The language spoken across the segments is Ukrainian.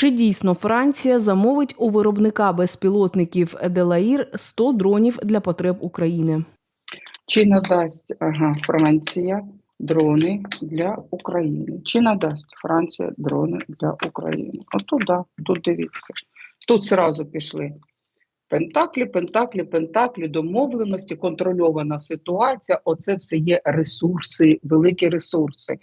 Чи дійсно Франція замовить у виробника безпілотників Делаїр 100 дронів для потреб України? Чи надасть ага, Франція дрони для України? Чи надасть Франція дрони для України? Ото тут дивіться. Тут зразу пішли пентаклі, пентаклі, пентаклі, домовленості, контрольована ситуація. Оце все є ресурси, великі ресурси.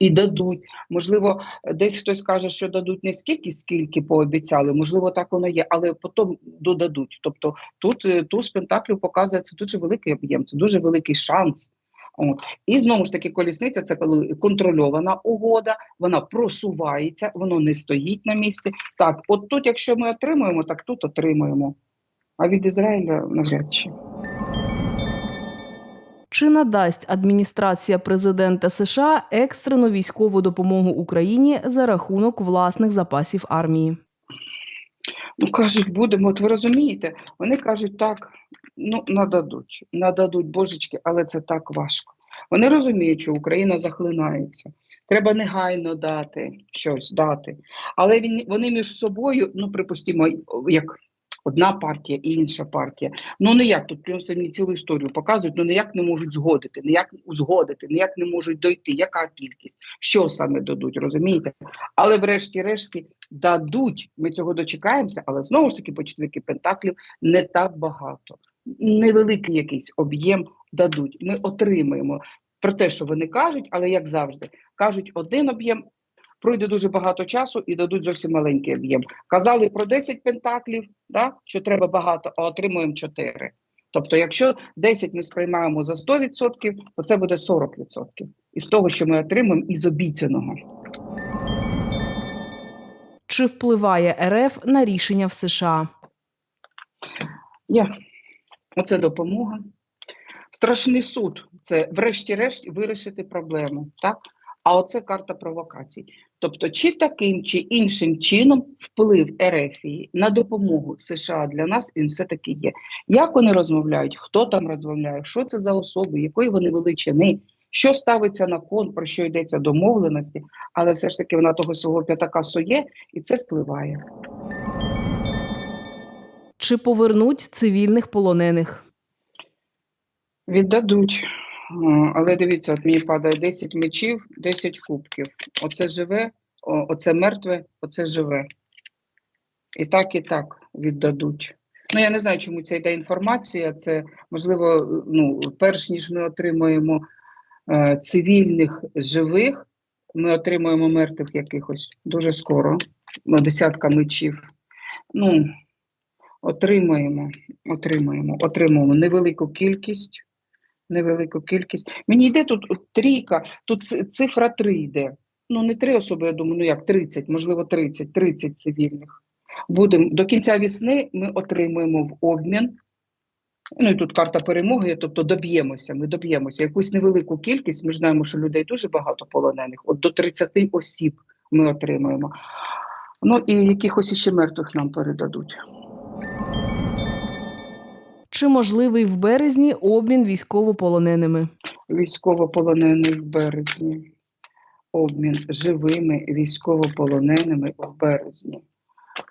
І дадуть. Можливо, десь хтось каже, що дадуть не скільки, скільки пообіцяли, можливо, так воно є, але потім додадуть. Тобто тут е, туз пентаклів показує це дуже великий об'єм, це дуже великий шанс. От. І знову ж таки, колісниця це коли контрольована угода, вона просувається, воно не стоїть на місці. Так, от тут, якщо ми отримуємо, так тут отримуємо. А від Ізраїля навряд чи. Чи надасть адміністрація президента США екстрену військову допомогу Україні за рахунок власних запасів армії? Ну, кажуть, будемо, от ви розумієте, вони кажуть так, ну, нададуть, нададуть, божечки, але це так важко. Вони розуміють, що Україна захлинається. Треба негайно дати щось дати. Але він, вони між собою, ну, припустимо, як одна партія і інша партія. Ну ніяк тут прямо мені цілу історію показують, ну ніяк не можуть згодити, ніяк узгодити, ніяк не можуть дойти. Яка кількість? Що саме дадуть, розумієте? Але врешті-решті дадуть. Ми цього дочекаємося, але знову ж таки по четвірки пентаклів не так багато. Невеликий якийсь об'єм дадуть. Ми отримаємо про те, що вони кажуть, але як завжди, кажуть один об'єм. Пройде дуже багато часу і дадуть зовсім маленький об'єм. Казали про 10 пентаклів, да, що треба багато, а отримуємо 4. Тобто, якщо 10 ми сприймаємо за 100%, то це буде 40% із того, що ми отримуємо із обіцяного. Чи впливає РФ на рішення в США? Є. Оце допомога. Страшний суд це, врешті-решт, вирішити проблему. Так? А оце карта провокацій. Тобто, чи таким, чи іншим чином вплив Ерефії на допомогу США для нас він все-таки є. Як вони розмовляють, хто там розмовляє, що це за особи, якої вони величини, що ставиться на кон, про що йдеться домовленості, але все ж таки вона того свого п'ятака сує, і це впливає. Чи повернуть цивільних полонених? Віддадуть. О, Але дивіться, от мені падає 10 мечів, 10 кубків. Оце живе, оце мертве, оце живе. І так, і так віддадуть. Ну, я не знаю, чому ця йде інформація. Це можливо, ну, перш ніж ми отримуємо е, цивільних живих, ми отримуємо мертвих якихось дуже скоро, ну, десятка мечів. Ну, отримаємо, отримаємо, отримуємо невелику кількість невелику кількість. Мені йде тут трійка, тут цифра 3 йде. Ну, не три особи, я думаю, ну як 30, можливо, 30, 30 цивільних. Будемо до кінця весни ми отримуємо в обмін. Ну і тут карта перемоги, тобто доб'ємося. Ми доб'ємося. Якусь невелику кількість. Ми знаємо, що людей дуже багато полонених. От до 30 осіб ми отримуємо. Ну і якихось іще мертвих нам передадуть. Чи можливий в березні обмін військовополоненими? військовополонених в березні. Обмін живими військовополоненими в березні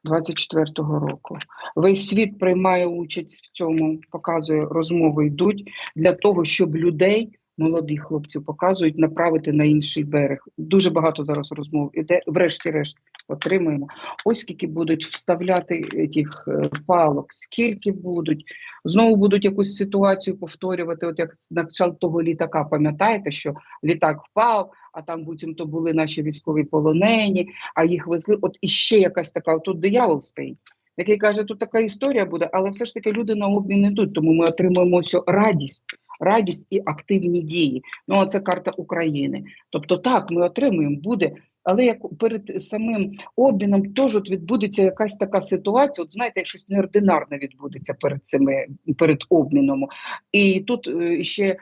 24-го року. Весь світ приймає участь в цьому, показує, розмови йдуть для того, щоб людей, молодих хлопців, показують направити на інший берег. Дуже багато зараз розмов іде. Врешті-решт отримаємо. Ось скільки будуть вставляти тих е, палок, скільки будуть. Знову будуть якусь ситуацію повторювати, от як на кшталт того літака, пам'ятаєте, що літак впав, а там буцімто були наші військові полонені, а їх везли. От іще якась така, тут диявол стоїть, який каже, тут така історія буде, але все ж таки люди на обмін йдуть, тому ми отримуємо радість. Радість і активні дії. Ну, а це карта України. Тобто, так, ми отримуємо, буде, але як перед самим обміном теж от відбудеться якась така ситуація. От знаєте, щось неординарне відбудеться перед цими перед обміном. І тут е, ще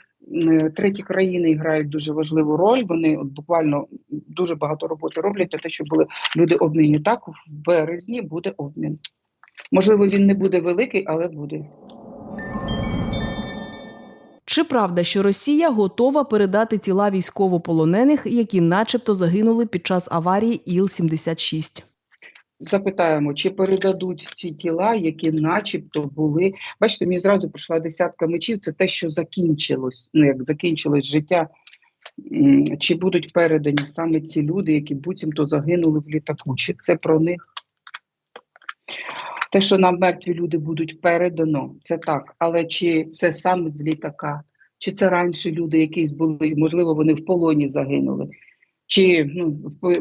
треті країни грають дуже важливу роль. Вони от буквально дуже багато роботи роблять те, щоб були люди обмінні. Так, в березні буде обмін. Можливо, він не буде великий, але буде. Чи правда, що Росія готова передати тіла військовополонених, які начебто загинули під час аварії Іл-76? запитаємо, чи передадуть ці тіла, які начебто були. Бачите, мені зразу прийшла десятка мечів, це те, що закінчилось, ну як закінчилось життя. Чи будуть передані саме ці люди, які буцімто загинули в літаку? Чи це про них? Те, що нам мертві люди будуть передано, це так. Але чи це саме з літака? Чи це раніше люди якісь були, можливо, вони в полоні загинули? Чи ну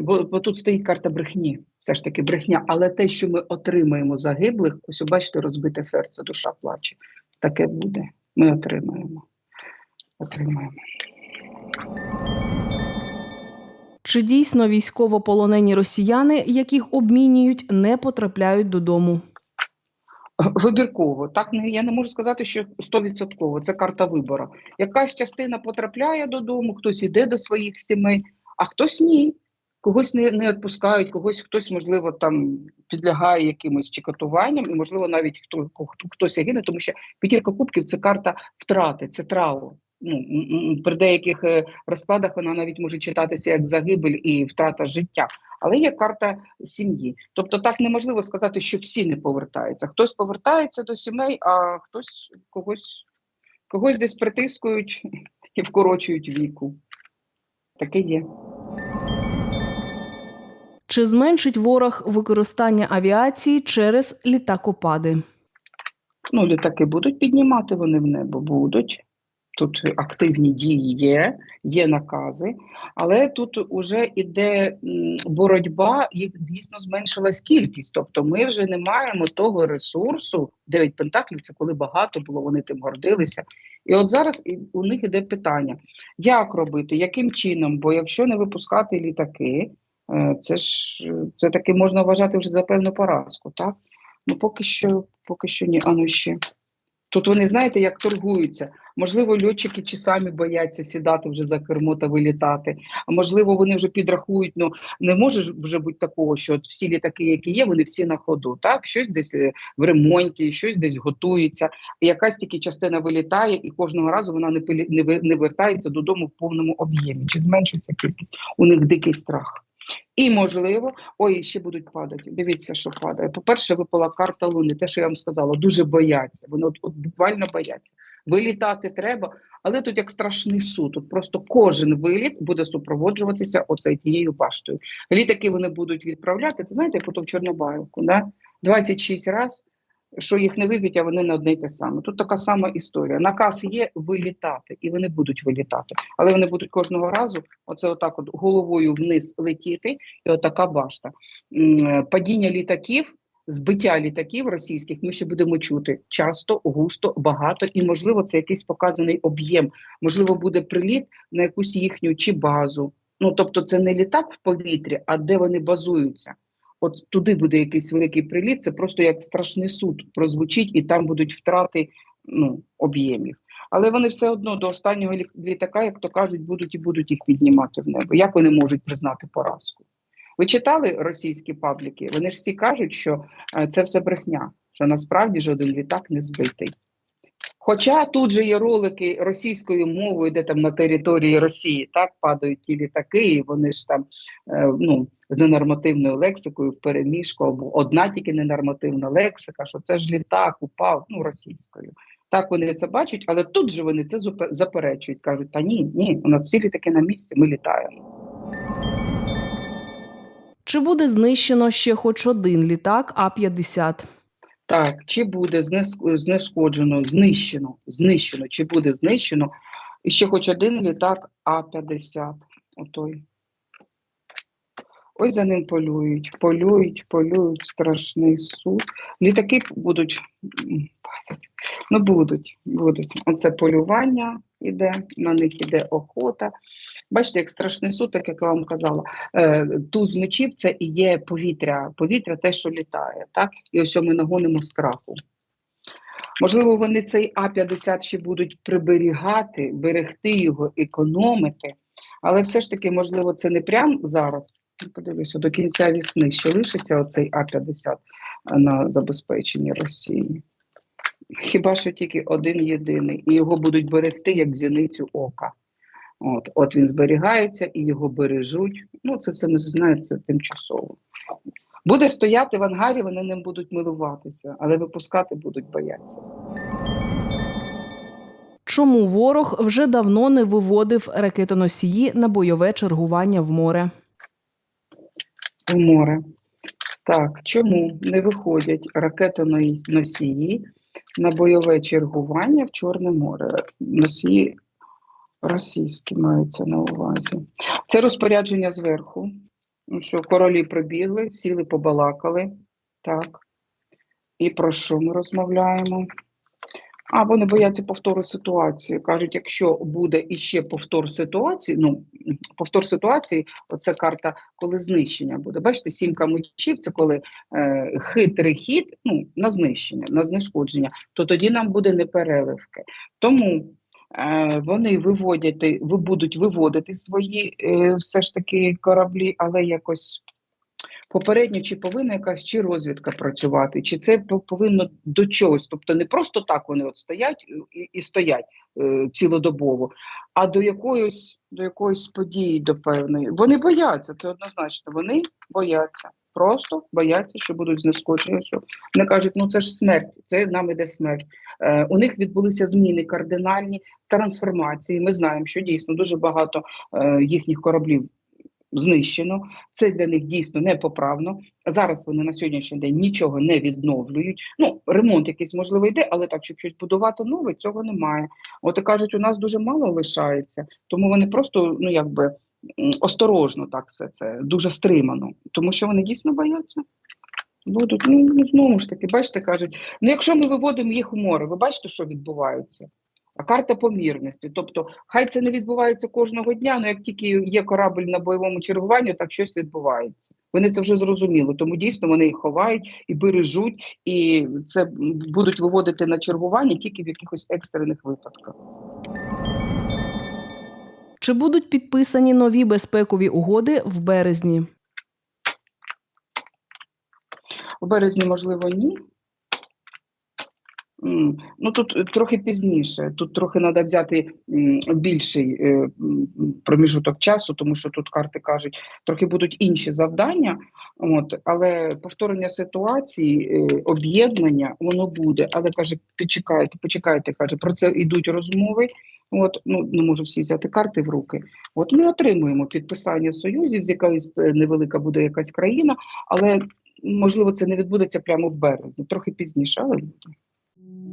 бо, бо тут стоїть карта брехні, все ж таки брехня. Але те, що ми отримаємо загиблих, ось бачите, розбите серце, душа плаче. Таке буде. Ми отримаємо. Отримаємо. Чи дійсно військовополонені росіяни, яких обмінюють, не потрапляють додому? Вибірково. Так не я не можу сказати, що стовідсотково. Це карта вибору. Якась частина потрапляє додому, хтось іде до своїх сімей, а хтось ні. Когось не, не відпускають, когось хтось, можливо, там підлягає якимось чи катуванням, і, можливо, навіть хто, хто хтось гине, тому що п'ятірка кубків це карта втрати, це траур. Ну, при деяких е, розкладах вона навіть може читатися як загибель і втрата життя, але є карта сім'ї. Тобто так неможливо сказати, що всі не повертаються. Хтось повертається до сімей, а хтось когось, когось десь притискують і вкорочують віку. Таке є. Чи зменшить ворог використання авіації через літакопади? Ну, літаки будуть піднімати вони в небо, будуть. Тут активні дії є, є накази, але тут уже іде боротьба, їх дійсно зменшилась кількість. Тобто ми вже не маємо того ресурсу. Дев'ять пентаклів це коли багато було, вони тим гордилися. І от зараз у них іде питання: як робити, яким чином? Бо якщо не випускати літаки, е, це ж це таки можна вважати вже за певну поразку, так? Ну поки що, поки що ні. А ну ще. Тут вони знаєте, як торгуються. Можливо, льотчики чи самі бояться сідати вже за кермо та вилітати. А можливо, вони вже підрахують. Ну не може вже бути такого, що от всі літаки, які є, вони всі на ходу. Так, щось десь е, в ремонті, щось десь готується. Якась тільки частина вилітає, і кожного разу вона не пилі- не, не вертається додому в повному об'ємі. Чи зменшиться кількість? У них дикий страх. І можливо, ой, ще будуть падати. Дивіться, що падає. По-перше, випала карта Луни, те, що я вам сказала, дуже бояться. Вони от, от буквально бояться. Вилітати треба, але тут як страшний суд. Тут просто кожен виліт буде супроводжуватися оцей тією баштою. Літаки вони будуть відправляти. Це знаєте, як ото в Чорнобаївку, да? 26 разів, що їх не виб'ють, а вони на одне й те саме. Тут така сама історія. Наказ є вилітати, і вони будуть вилітати. Але вони будуть кожного разу, оце отак от головою вниз летіти, і отака башта. Е, Падіння літаків, збиття літаків російських ми ще будемо чути часто, густо, багато, і можливо це якийсь показаний об'єм. Можливо, буде приліт на якусь їхню чи базу. Ну тобто, це не літак в повітрі, а де вони базуються. От туди буде якийсь великий приліт, це просто як страшний суд прозвучить, і там будуть втрати ну, об'ємів. Але вони все одно до останнього літака, як то кажуть, будуть і будуть їх піднімати в небо. Як вони можуть признати поразку? Ви читали російські пабліки? Вони ж всі кажуть, що е, це все брехня, що насправді жоден літак не збитий. Хоча тут же є ролики російською мовою, де там на території Росії так падають ті літаки, і вони ж там е, ну, з ненормативною лексикою в переміжку, або одна тільки ненормативна лексика, що це ж літак упав ну, російською. Так вони це бачать, але тут же вони це заперечують, кажуть: та ні, ні, у нас всі літаки на місці, ми літаємо. Чи буде знищено ще хоч один літак А-50? Так, чи буде знешкоджено, знищено, знищено, чи буде знищено ще хоч один літак А-50. Отой. Ось за ним полюють, полюють, полюють, страшний суд. Літаки будуть, ну будуть, будуть. Оце полювання іде, на них іде охота. Бачите, як страшний суд, так як я вам казала, е, туз мечів це і є повітря, повітря те, що літає, так? І ось ми нагонимо страху. Можливо, вони цей А-50 ще будуть приберігати, берегти його, економити, але все ж таки, можливо, це не прямо зараз. Ну, Подивлюся, до кінця весни ще лишиться оцей А-50 на забезпеченні Росії. Хіба що тільки один єдиний, і його будуть берегти як зіницю ока. От, от він зберігається і його бережуть. Ну, це все ми знаємо, це тимчасово. Буде стояти в ангарі, вони ним будуть милуватися, але випускати будуть боятися. Чому ворог вже давно не виводив ракетоносії на бойове чергування в море? в море. Так, чому не виходять ракетоносії на бойове чергування в Чорне море? Носії російські маються на увазі. Це розпорядження зверху. Що, королі прибігли, сіли, побалакали. Так. І про що ми розмовляємо? А вони бояться повтору ситуації. Кажуть, якщо буде іще повтор ситуації, ну повтор ситуації, оце карта, коли знищення буде. Бачите, сімка мечів це коли е, хитрий хід ну, на знищення, на знешкодження, то тоді нам буде непереливки. Тому е, вони виводять, ви будуть виводити свої е, все ж таки кораблі, але якось. Попередньо, чи повинна якась чи розвідка працювати, чи це по- повинно до чогось. Тобто не просто так вони от стоять і, і стоять е, цілодобово, а до якоїсь, до якоїсь події, до певної. Вони бояться, це однозначно. Вони бояться. Просто бояться, що будуть знешкоджені. Що вони кажуть, ну це ж смерть, це нам іде смерть. Е, у них відбулися зміни кардинальні трансформації. Ми знаємо, що дійсно дуже багато е, їхніх кораблів знищено. Це для них дійсно непоправно. Зараз вони на сьогоднішній день нічого не відновлюють. Ну, ремонт якийсь можливо йде, але так, щоб щось будувати нове, цього немає. От і кажуть, у нас дуже мало лишається, тому вони просто ну якби осторожно так все це дуже стримано, тому що вони дійсно бояться. Будуть, ну, ну знову ж таки, бачите, кажуть, ну якщо ми виводимо їх у море, ви бачите, що відбувається? А карта помірності. Тобто, хай це не відбувається кожного дня, але як тільки є корабль на бойовому чергуванні, так щось відбувається. Вони це вже зрозуміли, тому дійсно вони їх ховають і бережуть, і це будуть виводити на чергування тільки в якихось екстрених випадках. Чи будуть підписані нові безпекові угоди в березні? В березні, можливо, ні. Ну тут е, трохи пізніше. Тут трохи треба взяти більший е, проміжуток часу, тому що тут карти кажуть, трохи будуть інші завдання. От, але повторення ситуації, е, об'єднання, воно буде. Але каже, почекайте, почекайте, каже, про це йдуть розмови. От, ну не можу всі взяти карти в руки. От ми отримуємо підписання союзів, з якоїсь невелика буде якась країна, але можливо це не відбудеться прямо в березні, трохи пізніше, але буде.